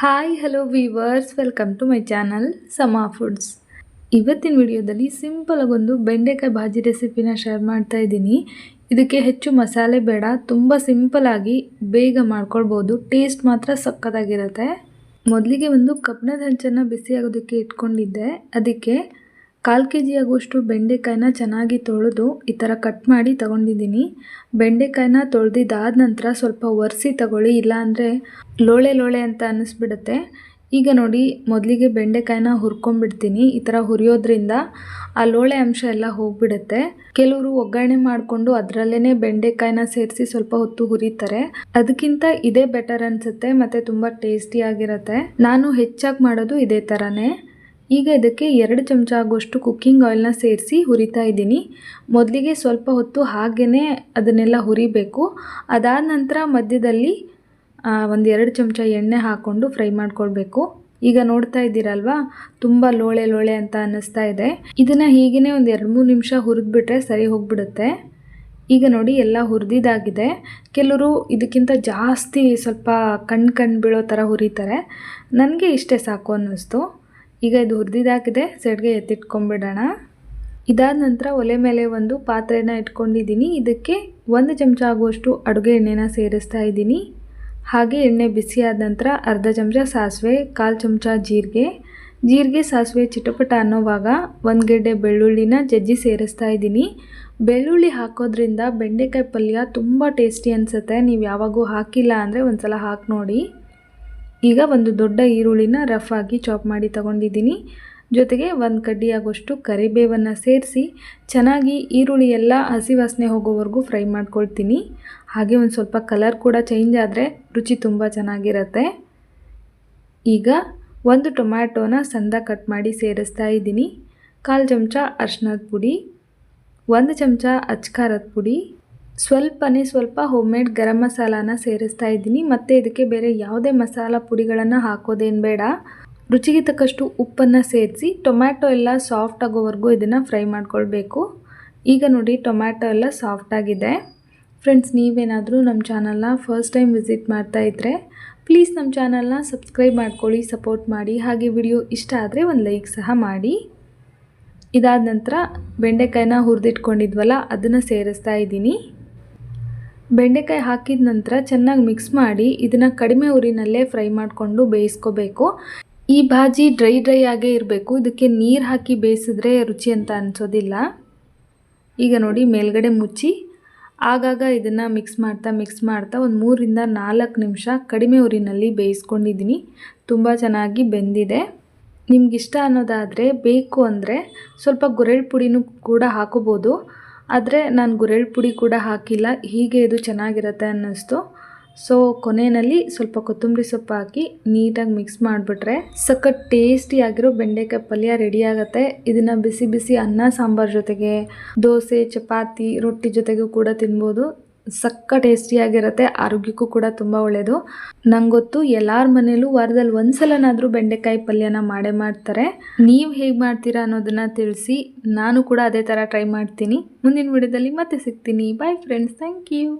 Hi hello viewers welcome to my channel Sama foods ಇವತ್ತಿನ ವಿಡಿಯೋದಲ್ಲಿ simple ಆಗೊಂದು ಬೆಂಡೆಕಾಯಿ ಭಾಜಿ ರೆಸಿಪಿನ ಶೇರ್ ಮಾಡ್ತಾ ಇದ್ದೀನಿ. ಇದಕ್ಕೆ ಹೆಚ್ಚು ಮಸಾಲೆ ಬೇಡ, ತುಂಬ ಸಿಂಪಲ್ ಆಗಿ ಬೇಗ ಮಾಡ್ಕೊಳ್ಬೋದು. ಟೇಸ್ಟ್ ಮಾತ್ರ ಸಕ್ಕತ್ತಾಗಿರುತ್ತೆ. ಮೊದಲಿಗೆ ಒಂದು ಕಬ್ಬಿಣದ ಹಂಚನ್ನು ಬಿಸಿ ಆಗೋದಕ್ಕೆ ಇಟ್ಕೊಂಡಿದ್ದೆ. ಅದಕ್ಕೆ ಕಾಲು ಕೆ ಜಿ ಆಗುವಷ್ಟು ಬೆಂಡೆಕಾಯಿನ ಚೆನ್ನಾಗಿ ತೊಳೆದು ಈ ಥರ ಕಟ್ ಮಾಡಿ ತಗೊಂಡಿದ್ದೀನಿ. ಬೆಂಡೆಕಾಯಿನ ತೊಳೆದಿದ್ದಾದ ನಂತರ ಸ್ವಲ್ಪ ಒರೆಸಿ ತಗೊಳ್ಳಿ, ಇಲ್ಲಾಂದರೆ ಲೋಳೆ ಲೋಳೆ ಅಂತ ಅನ್ನಿಸ್ಬಿಡುತ್ತೆ. ಈಗ ನೋಡಿ, ಮೊದಲಿಗೆ ಬೆಂಡೆಕಾಯಿನ ಹುರ್ಕೊಂಡ್ಬಿಡ್ತೀನಿ. ಈ ಥರ ಹುರಿಯೋದ್ರಿಂದ ಆ ಲೋಳೆ ಅಂಶ ಎಲ್ಲ ಹೋಗ್ಬಿಡುತ್ತೆ. ಕೆಲವರು ಒಗ್ಗರಣೆ ಮಾಡಿಕೊಂಡು ಅದರಲ್ಲೇ ಬೆಂಡೆಕಾಯಿನ ಸೇರಿಸಿ ಸ್ವಲ್ಪ ಹೊತ್ತು ಹುರಿತಾರೆ. ಅದಕ್ಕಿಂತ ಇದೇ ಬೆಟರ್ ಅನಿಸುತ್ತೆ, ಮತ್ತು ತುಂಬ ಟೇಸ್ಟಿಯಾಗಿರುತ್ತೆ ನಾನು ಹೆಚ್ಚಾಗಿ ಮಾಡೋದು ಇದೇ ಥರನೇ. ಈಗ ಇದಕ್ಕೆ ಎರಡು ಚಮಚ ಆಗುವಷ್ಟು ಕುಕ್ಕಿಂಗ್ ಆಯಿಲ್ನ ಸೇರಿಸಿ ಹುರಿತಾ ಇದ್ದೀನಿ. ಮೊದಲಿಗೆ ಸ್ವಲ್ಪ ಹೊತ್ತು ಹಾಗೇ ಅದನ್ನೆಲ್ಲ ಹುರಿಬೇಕು. ಅದಾದ ನಂತರ ಮಧ್ಯದಲ್ಲಿ ಒಂದು ಎರಡು ಚಮಚ ಎಣ್ಣೆ ಹಾಕ್ಕೊಂಡು ಫ್ರೈ ಮಾಡ್ಕೊಳ್ಬೇಕು. ಈಗ ನೋಡ್ತಾ ಇದ್ದೀರಲ್ವಾ, ತುಂಬ ಲೋಳೆ ಲೋಳೆ ಅಂತ ಅನ್ನಿಸ್ತಾ ಇದೆ. ಇದನ್ನು ಹೀಗೇ ಒಂದು ಎರಡು ಮೂರು ನಿಮಿಷ ಹುರಿದ್ಬಿಟ್ರೆ ಸರಿ ಹೋಗ್ಬಿಡುತ್ತೆ. ಈಗ ನೋಡಿ, ಎಲ್ಲ ಹುರಿದಿದ್ದಾಗಿದೆ ಕೆಲವರು ಇದಕ್ಕಿಂತ ಜಾಸ್ತಿ ಸ್ವಲ್ಪ ಕಣ್ಣು ಕಣ್ಣು ಬೀಳೋ ಥರ ಹುರಿತಾರೆ. ನನಗೆ ಇಷ್ಟೇ ಸಾಕು ಅನ್ನಿಸ್ತು. ಈಗ ಇದು ಹುರಿದಿದ್ದಾಗಿದೆ ಸೈಡ್ಗೆ ಎತ್ತಿಟ್ಕೊಂಡ್ಬಿಡೋಣ ಇದಾದ ನಂತರ ಒಲೆ ಮೇಲೆ ಒಂದು ಪಾತ್ರೆನ ಇಟ್ಕೊಂಡಿದ್ದೀನಿ. ಇದಕ್ಕೆ ಒಂದು ಚಮಚ ಆಗುವಷ್ಟು ಅಡುಗೆ ಎಣ್ಣೆನ ಸೇರಿಸ್ತಾ ಇದ್ದೀನಿ. ಹಾಗೆ ಎಣ್ಣೆ ಬಿಸಿಯಾದ ನಂತರ ಅರ್ಧ ಚಮಚ ಸಾಸಿವೆ, ಕಾಲು ಚಮಚ ಜೀರಿಗೆ. ಜೀರಿಗೆ, ಸಾಸಿವೆ ಚಿಟಪಟ ಅನ್ನೋವಾಗ ಒಂದು ಗೆಡ್ಡೆ ಬೆಳ್ಳುಳ್ಳಿನ ಜಜ್ಜಿ ಸೇರಿಸ್ತಾ ಇದ್ದೀನಿ. ಬೆಳ್ಳುಳ್ಳಿ ಹಾಕೋದ್ರಿಂದ ಬೆಂಡೆಕಾಯಿ ಪಲ್ಯ ತುಂಬ ಟೇಸ್ಟಿ ಅನಿಸುತ್ತೆ. ನೀವು ಯಾವಾಗೂ ಹಾಕಿಲ್ಲ ಅಂದರೆ ಒಂದು ಸಲ ಹಾಕಿ ನೋಡಿ. ಈಗ ಒಂದು ದೊಡ್ಡ ಈರುಳ್ಳಿನ ರಫ್ ಆಗಿ ಚಾಪ್ ಮಾಡಿ ತಗೊಂಡಿದ್ದೀನಿ. ಜೊತೆಗೆ ಒಂದು ಕಡ್ಡಿ ಆಗೋಷ್ಟು ಕರಿಬೇವನ್ನು ಸೇರಿಸಿ ಚೆನ್ನಾಗಿ ಈರುಳ್ಳಿ ಎಲ್ಲ ಹಸಿ ವಾಸನೆ ಹೋಗೋವರೆಗೂ ಫ್ರೈ ಮಾಡ್ಕೊಳ್ತೀನಿ. ಹಾಗೆ ಒಂದು ಸ್ವಲ್ಪ ಕಲರ್ ಕೂಡ ಚೇಂಜ್ ಆದರೆ ರುಚಿ ತುಂಬ ಚೆನ್ನಾಗಿರುತ್ತೆ. ಈಗ ಒಂದು ಟೊಮ್ಯಾಟೋನ ಸಂದ ಕಟ್ ಮಾಡಿ ಸೇರಿಸ್ತಾ ಇದ್ದೀನಿ. ಕಾಲು ಚಮಚ ಅರ್ಶಿನದ ಪುಡಿ, ಒಂದು ಚಮಚ ಅಚ್ಕಾರದ ಪುಡಿ ಸ್ವಲ್ಪನೇ ಸ್ವಲ್ಪ ಹೋಮ್ ಮೇಡ್ ಗರಂ ಮಸಾಲಾನ ಸೇರಿಸ್ತಾ ಇದ್ದೀನಿ. ಮತ್ತು ಇದಕ್ಕೆ ಬೇರೆ ಯಾವುದೇ ಮಸಾಲ ಪುಡಿಗಳನ್ನು ಹಾಕೋದೇನು ಬೇಡ. ರುಚಿಗೆ ತಕ್ಕಷ್ಟು ಉಪ್ಪನ್ನು ಸೇರಿಸಿ, ಟೊಮ್ಯಾಟೊ ಎಲ್ಲ ಸಾಫ್ಟ್ ಆಗೋವರೆಗೂ ಇದನ್ನು ಫ್ರೈ ಮಾಡ್ಕೊಳ್ಬೇಕು. ಈಗ ನೋಡಿ ಟೊಮ್ಯಾಟೊ ಎಲ್ಲ ಸಾಫ್ಟಾಗಿದೆ ಫ್ರೆಂಡ್ಸ್ ನೀವೇನಾದರೂ ನಮ್ಮ ಚಾನಲ್ನ ಫಸ್ಟ್ ಟೈಮ್ ವಿಸಿಟ್ ಮಾಡ್ತಾ ಇದ್ದರೆ ಪ್ಲೀಸ್ ನಮ್ಮ ಚಾನಲ್ನ ಸಬ್ಸ್ಕ್ರೈಬ್ ಮಾಡ್ಕೊಳ್ಳಿ ಸಪೋರ್ಟ್ ಮಾಡಿ. ಹಾಗೆ ವಿಡಿಯೋ ಇಷ್ಟ ಆದರೆ ಒಂದು ಲೈಕ್ ಸಹ ಮಾಡಿ. ಇದಾದ ನಂತರ ಬೆಂಡೆಕಾಯಿನ ಹುರಿದಿಟ್ಕೊಂಡಿದ್ವಲ್ಲ, ಅದನ್ನು ಸೇರಿಸ್ತಾ ಇದ್ದೀನಿ. ಬೆಂಡೆಕಾಯಿ ಹಾಕಿದ ನಂತರ ಚೆನ್ನಾಗಿ ಮಿಕ್ಸ್ ಮಾಡಿ ಇದನ್ನು ಕಡಿಮೆ ಉರಿನಲ್ಲೇ ಫ್ರೈ ಮಾಡಿಕೊಂಡು ಬೇಯಿಸ್ಕೋಬೇಕು. ಈ ಭಾಜಿ ಡ್ರೈ ಡ್ರೈ ಆಗೇ ಇರಬೇಕು. ಇದಕ್ಕೆ ನೀರು ಹಾಕಿ ಬೇಯಿಸಿದ್ರೆ ರುಚಿ ಅಂತ ಅನಿಸೋದಿಲ್ಲ. ಈಗ ನೋಡಿ ಮೇಲ್ಗಡೆ ಮುಚ್ಚಿ ಆಗಾಗ ಇದನ್ನು ಮಿಕ್ಸ್ ಮಾಡ್ತಾ ಮಿಕ್ಸ್ ಮಾಡ್ತಾ ಒಂದು ಮೂರಿಂದ ನಾಲ್ಕು ನಿಮಿಷ ಕಡಿಮೆ ಉರಿನಲ್ಲಿ ಬೇಯಿಸ್ಕೊಂಡಿದ್ದೀನಿ. ತುಂಬ ಚೆನ್ನಾಗಿ ಬೆಂದಿದೆ. ನಿಮಗಿಷ್ಟ ಅನ್ನೋದಾದರೆ ಬೇಕು ಅಂದರೆ ಸ್ವಲ್ಪ ಗುರೆಳ್ ಪುಡಿನೂ ಕೂಡ ಹಾಕೋಬೋದು. ಆದರೆ ನಾನು ಗುರೆಳ್ ಪುಡಿ ಕೂಡ ಹಾಕಿಲ್ಲ. ಹೀಗೆ ಇದು ಚೆನ್ನಾಗಿರುತ್ತೆ ಅನ್ನಿಸ್ತು. ಸೊ ಕೊನೆಯಲ್ಲಿ ಸ್ವಲ್ಪ ಕೊತ್ತಂಬರಿ ಸೊಪ್ಪು ಹಾಕಿ ನೀಟಾಗಿ ಮಿಕ್ಸ್ ಮಾಡಿಬಿಟ್ರೆ ಸಖತ್ ಟೇಸ್ಟಿಯಾಗಿರೋ ಬೆಂಡೆಕಾಯಿ ಪಲ್ಯ ರೆಡಿ ಆಗುತ್ತೆ. ಇದನ್ನು ಬಿಸಿ ಬಿಸಿ ಅನ್ನ, ಸಾಂಬಾರ್ ಜೊತೆಗೆ ದೋಸೆ, ಚಪಾತಿ, ರೊಟ್ಟಿ ಜೊತೆಗೂ ಕೂಡ ತಿನ್ಬೋದು. ಸಕ್ಕ ಟೇಸ್ಟಿಯಾಗಿರುತ್ತೆ ಆರೋಗ್ಯಕ್ಕೂ ಕೂಡ ತುಂಬ ಒಳ್ಳೆಯದು ನಂಗೆ ಗೊತ್ತು ಎಲ್ಲರ ಮನೇಲೂ ವಾರದಲ್ಲಿ ಒಂದ್ಸಲನಾದರೂ ಬೆಂಡೆಕಾಯಿ ಪಲ್ಯನ ಮಾಡೇ ಮಾಡ್ತಾರೆ. ನೀವು ಹೇಗೆ ಮಾಡ್ತೀರಾ ಅನ್ನೋದನ್ನು ತಿಳಿಸಿ, ನಾನು ಕೂಡ ಅದೇ ಥರ ಟ್ರೈ ಮಾಡ್ತೀನಿ. ಮುಂದಿನ ವಿಡಿಯೋದಲ್ಲಿ ಮತ್ತೆ ಸಿಗ್ತೀನಿ. Bye friends thank you